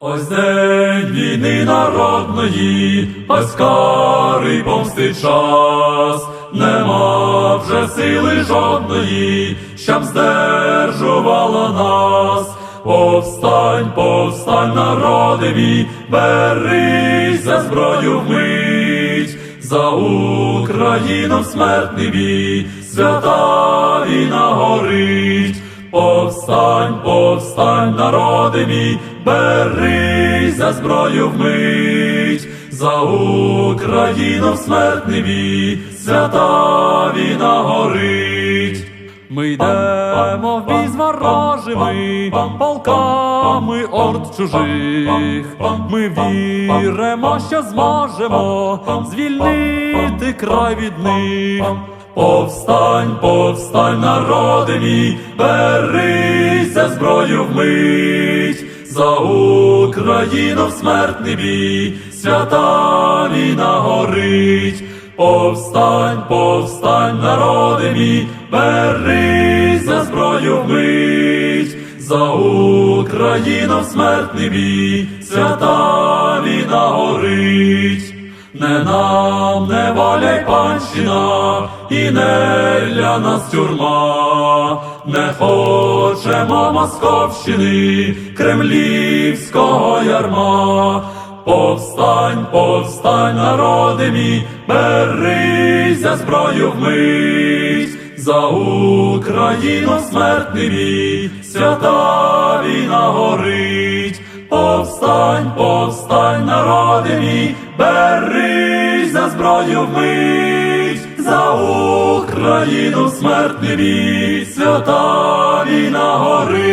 Ось день війни народної, ось карий помсти час, нема вже сили жодної, щоб здержувала нас. Повстань, повстань, народи мій, берись за зброю вмить, за Україну смертний бій, свята війна горить. Повстань, повстань, народи мій, берись за зброю вмить, за Україну в смертний бій, свята війна горить. Ми йдемо в бій з ворожими полками орд чужих. Ми віримо, що зможемо звільнити край від них. Повстань, повстань, народи мій, берись за зброю вмить, за Україну в смертний бій, свята війна горить. Повстань, повстань, народи мій, берись за зброю вмить, за Україну в смертний бій, свята війна горить. Не нам не воля й панщина, і не для нас тюрма, не хочемо Московщини, кремлівського ярма. Повстань, повстань, народи мій, берись за зброю вмить, за Україну смертний бій, свята війна горить. Повстань, повстань, народи мій, берись за зброю вмить, за Україну смертний бій, свята війна горить.